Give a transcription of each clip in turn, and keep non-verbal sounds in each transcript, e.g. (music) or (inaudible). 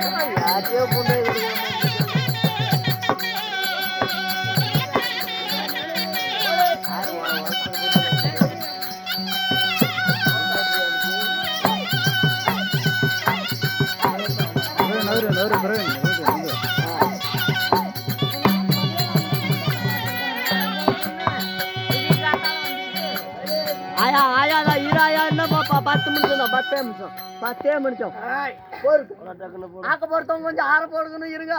என்ன யார்கிட்டயோ பத்து நிமிஷம் பத்தே நிமிஷம் பத்தே முடிச்சோம் ஆக்க பொறுத்தவங்க கொஞ்சம் ஆற போடுங்கன்னு இருங்க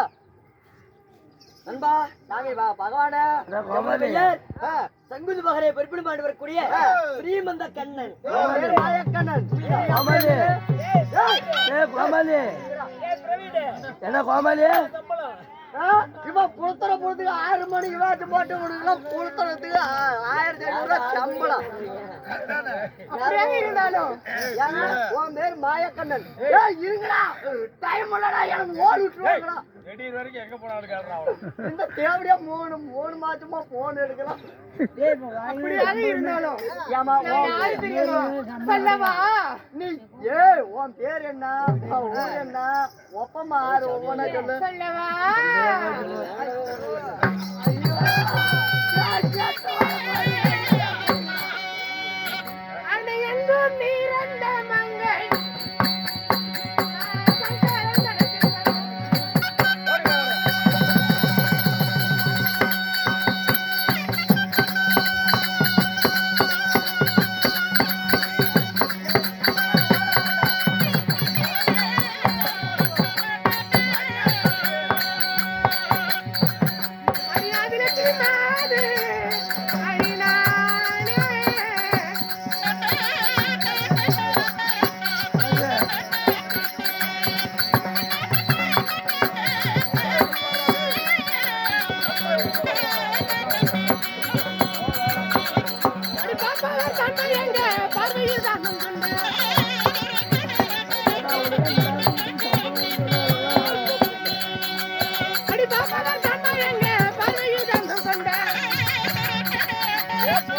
நண்பா சாமி பா பகவானே சங்குது மாண்டு வரக்கூடிய ஸ்ரீமந்த கண்ணன் மாயக்கண்ணன் கோமாளி. என்ன கோமாளி இவன் புலத்தர போறதுக்கு ஆறு மணிக்கு வாட்டு போட்டு விடுக்கலாம் புலத்தரத்துக்கு ஆ- ஆயிரத்தி ஐநூறு ரூபாய் சம்பளம். அப்படியே இருந்தாலும்? உன் பேர் மாயக்கண்ணன். இருங்கடா. டைம் இல்லடா எனக்கு ஓடி விட்டுருவாங்கடா (laughs) இந்த தேவடியா மூணு மூணு மாசமா போன் எடுக்கலாம். அப்படியாக இருந்தாலும். ஏமா சொல்லவா? நீ ஏய் உன் பேர் என்ன? உன் ஊர் என்ன? ஒப்பமா ஆறு ஒவ்வொன்னா சொல்லு. சொல்லவா? Yeah. (laughs)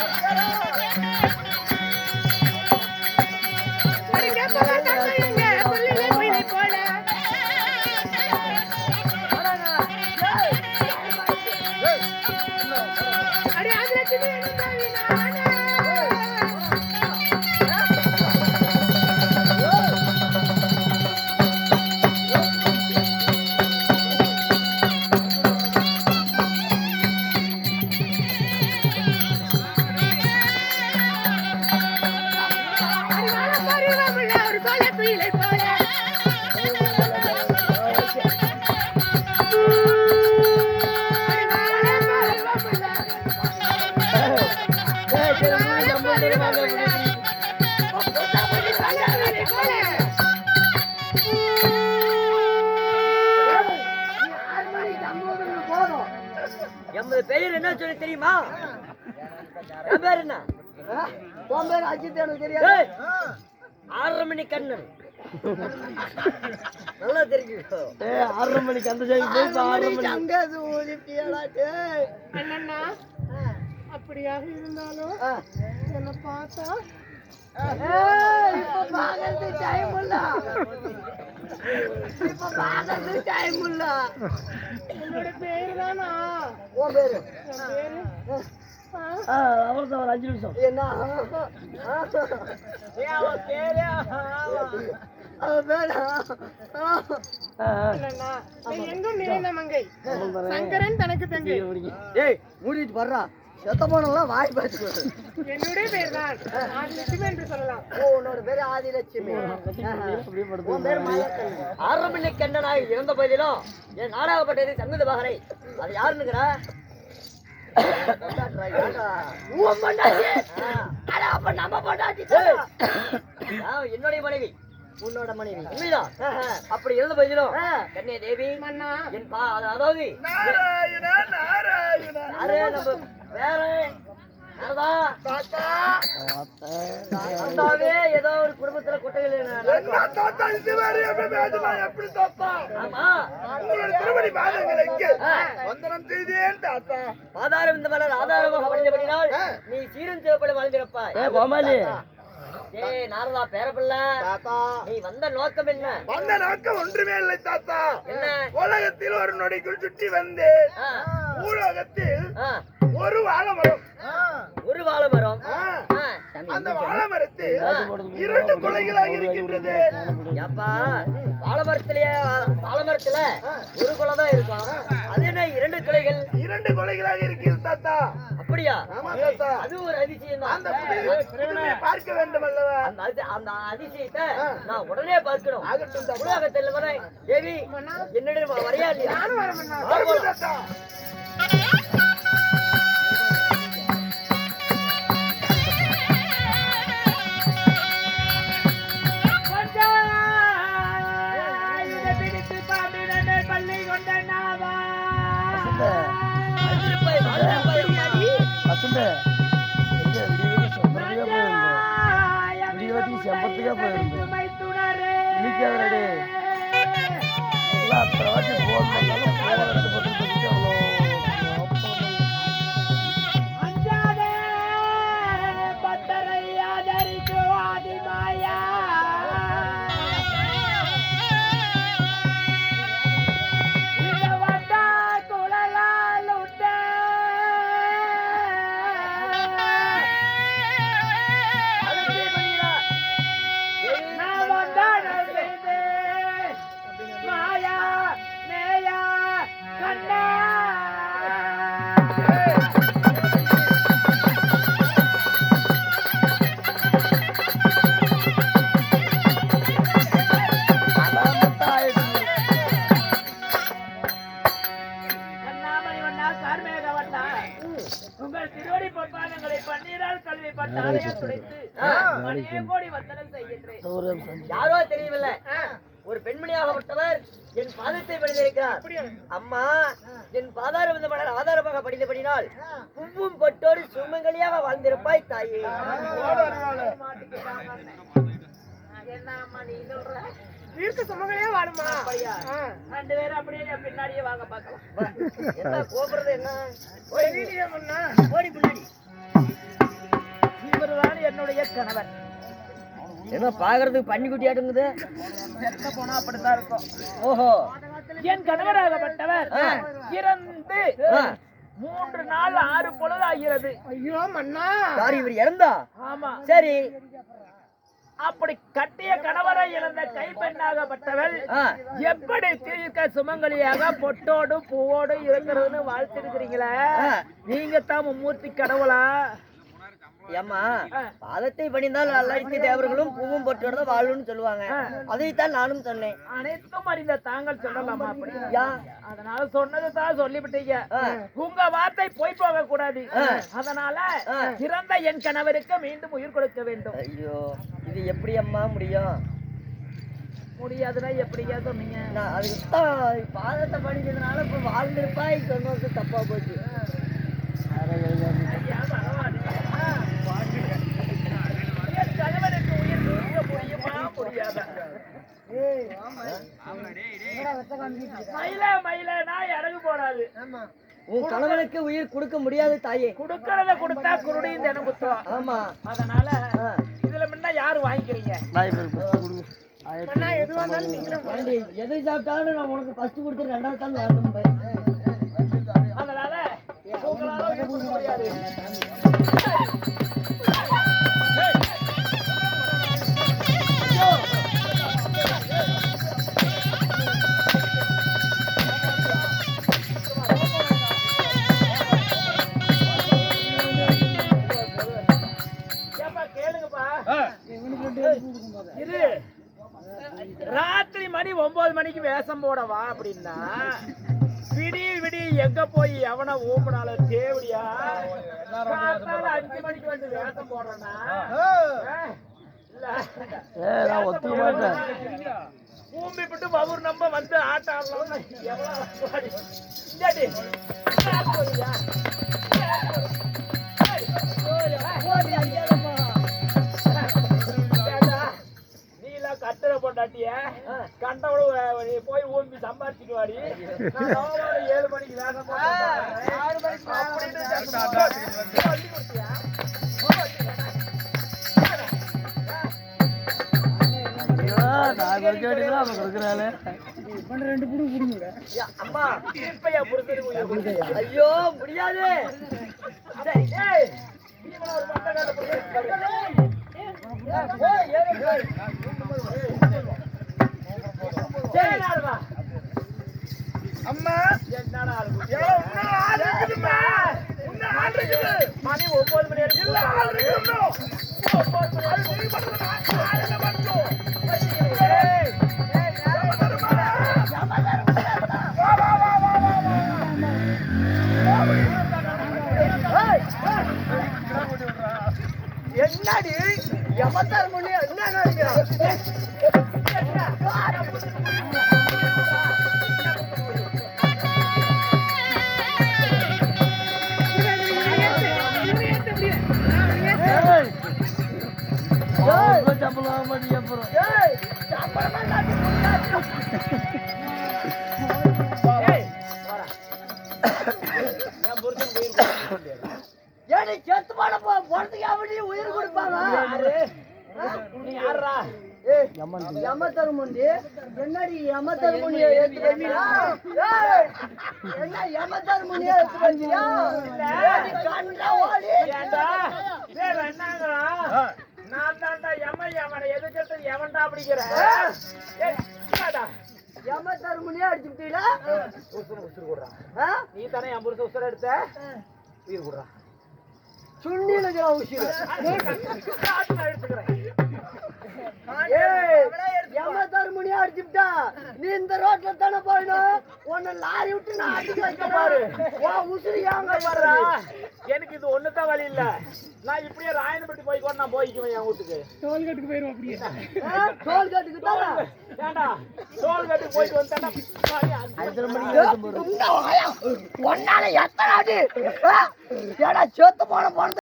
என்ன சொல்லி தெரியுமா? என் பேர் என்ன? உன் பேர் அஜித் எனக்கு தெரியாது. ஆறரை மணி கண்ணன். நல்லா தெரியும் ஏ ஆறரை மணிக்கு அந்த சைடு போய் ஆறரை மணி அங்க ஊதிட்டியாடா டேய். அண்ணா அப்படியாக இருந்தாலும். என்ன பார்த்தா ஏய், இப்ப பாக்குறது டைம் இல்ல. என்னோட பேரு தானா உன் பேரு அவர்தான் ஒரு அஞ்சு நிமிஷம் என்ன பேரு எங்கும் நிறைந்த மங்கை சங்கரன் தனக்கு தங்கை. ஏய் மூடிட்டு வர்றா. செத்த போனெல்லாம் வாய் பார்த்து என்னுடைய பேர் தான் ஆதிலட்சுமி என்று சொல்லலாம். ஓ உன்னோட பேரு ஆதிலட்சுமி. உன் பேரு மாயக்கண்ணன் ஆரம்பிணி கண்ணனாய் இருந்த போதிலும் என் நாடாகப்பட்டது சங்குத பகரை. அது யாருன்னுக்கிறா (laughs) நம்ம பொண்டாட்டி உன்னோட மனைவி. ஆஹா. அப்படி இருந்த போதிலும் ஆ. கண்ணே தேவி மன்னா. என் பா அதாவது நாராயணா நாராயணா. யாரு நம்ம வேற ஏதோ ஒரு குடும்பத்துல குட்டைகள் ஆதாரம் இந்த மலர் ஆதாரமாக படித்தபடினால் நீ சீரும் சிவப்பட வாழ்ந்திருப்பாய். கோமாளி. ஏய் நாரதா பேரப்பிள்ள. தாத்தா. நீ வந்த நோக்கம் என்ன? வந்த நோக்கம் ஒன்றுமே இல்லை தாத்தா. என்ன? உலகத்தில் ஒரு நொடிக்குள் சுற்றி பூலோகத்தில் ஆ, ஒரு வாழைமரம். ஒரு வாழை மரம் அந்த வாழைமரத்தில் இரண்டு கொலைகளாக இருக்கின்றது. ஏப்பா வாழை மரத்திலேயே வாழை மரத்துல ஒரு குலை தான் இருக்கும். அது இரண்டு கிளைகள் இரண்டு கொலைகளாக இருக்கிறது தாத்தா. அப்படியா? ஆமா தாத்தா. அது ஒரு அதிசயம் அந்த பார்க்க வேண்டும் அல்லவா? அந்த அந்த அதிசயத்தை நான் உடனே பார்க்கணும். ஆகட்டும் உலகத்தில் வரேன் தேவி என்னிடம் வரையா இல்லையா ஆகட்டும் தாத்தா. 我看见了 உங்கள் திருவடி பொற்பாதங்களை பன்னீரால் கல்வி பட்டாலையா துடைத்து மணியே கோடி வந்தனம் செய்கின்றேன். யாரோ தெரியவில்லை. ஒரு பெண்மணியாகப்பட்டவர் என் பாதத்தை பணிந்திருக்கிறார். அம்மா என் பாதார வந்த மலர் ஆதாரமாக படித்தபடினால் பூவும் பட்டோடு சுமங்கலியாக வாழ்ந்திருப்பாய் தாயே. என்னம்மா நீ சொல்ற? வீட்டு சுமங்களே அப்படியா? ரெண்டு பேரும் அப்படியே என் பின்னாடியே வாங்க பார்க்கலாம். என்ன கோபுறது என்ன? ஓடி பின்னாடி. இவர்தான் என்னுடைய கணவர். என்ன பாக்குறதுக்கு பன்னி குட்டியாட்டுங்குது செத்த போனா அப்படித்தான் இருக்கும். ஓஹோ. என் கணவராகப்பட்டவர். இறந்து. மூன்று நாள் ஆறு பொழுது ஆகிறது ஐயோ மன்னா. சாரி இவர் இறந்தா? ஆமா. சரி. அப்படி கட்டிய கணவரை இழந்த கைப்பெண்ணாகப்பட்டவள். எப்படி தீர்க்க சுமங்கலியாக பொட்டோடு பூவோடு இருக்கிறதுன்னு வாழ்த்திருக்கிறீங்களே. நீங்க தான் மும்மூர்த்தி கடவுளா ஏம்மா ஆ. பாதத்தை பணிந்தால் அல்லடிக்கு தேவர்களும் பூவும் தான் வாழும்னு சொல்லுவாங்க. அதைத்தான் நானும் சொன்னேன். அனைத்தும் அறிந்த தாங்கள் சொல்லலாமா அப்படி? யா. அதனால சொன்னது தான் சொல்லிவிட்டீங்க. உங்க வார்த்தை போய் போக கூடாது. அதனால ஆ. இறந்த என் கணவருக்கு மீண்டும் உயிர் கொடுக்க வேண்டும். ஐயோ இது எப்படி அம்மா முடியும்? முடியாதுன்னா எப்படியா சொன்னீங்க? அதுக்கு தான் பாதத்தை படிச்சதுனால இப்ப வாழ்ந்திருப்பாய் சொன்னது தப்பா போச்சு ஐயா, பகவானே. என் கணவருக்கு உயிர் கொடுக்க முடியுமா முடியாதா மயில மயில இறகு போடாது. உன் கணவனுக்கு உயிர் கொடுக்க முடியாது தாயே. குடுக்கறத கொடுத்தா குருடியும் தினம் குத்துவோம் ஆமா. அதனால. இதுல முன்ன யாரு வாங்கிக்கிறீங்க? நாய் எதை சாப்பிட்டாலும் நான் உனக்கு ஃபர்ஸ்ட் கொடுத்து ரெண்டாவது தான் வரணும் பாரு. அதனால விடிய விடிய எங்க போய் எவன ஊம்புனாலும் தேவடியா? அஞ்சு மணிக்கு வந்து வேஷம் போடுறேன்னா? நான் ஒத்துக்க மாட்டேன். பூமி விட்டு பவுர் நம்ம வந்து ஆட்டம் ஆடலாம்னு எவ்வளவு கண்டவளவு நீ போய் ஊம்பி சம்பாதிச்சுட்டு வாடி நான் நவம்பர் ஏழு மணிக்கு போட்டு ஆறு மணிக்கு? ஐயோ, நான் என்னடி? எமத்தார் மணி என்ன சம்பளம் ஏய். சம்பளமா ஏய், ஏடி செத்து போன போ போறதுக்கு எப்படி உயிர் கொடுப்பாங்க. யாரு? நீ யாருடா? ஏய் எம தருமுண்டி. என்னடி எம தருமுனிய எடுத்து என்ன எம தருமுனிய எடுத்து ஏடி கண்டா ஓடி. என்னங்கிறான்? நான் தான்டா எமன் எவனை எதுக்கிறது எவன்டா பிடிக்கிறேன்? எம தருமுனிய அடிச்சுட்டீங்களா உசுரு உசுரு கொடுறா. ஆ? நீ தானே என் புருஷன் உசுர எடுத்த? உயிர் கொடுறா. சுண்ணில இருக்கிற உசிரு அடிச்சுட்டா நீ இந்த ரோட்ல தானே போயிடும் உன்னை லாரி விட்டு நான் அடிக்க வைக்க பாரு. உன் உசிறு ஏங்க பாரு. எனக்கு இது ஒண்ணுதான் வழி இல்ல. நான் இப்படியே ராயன்பட்டி போய் கூட நான் போய்க்குவேன் என் வீட்டுக்கு. டோல்கேட்டுக்கு தானே? ஏண்டா? டோல்கேட்டுக்கு போயிட்டு வந்தேன்னா அஞ்சரை மணிக்கு ஏத்தும் போறோம் உன்னால எத்தனை அடி? ஏடா செத்து போன போன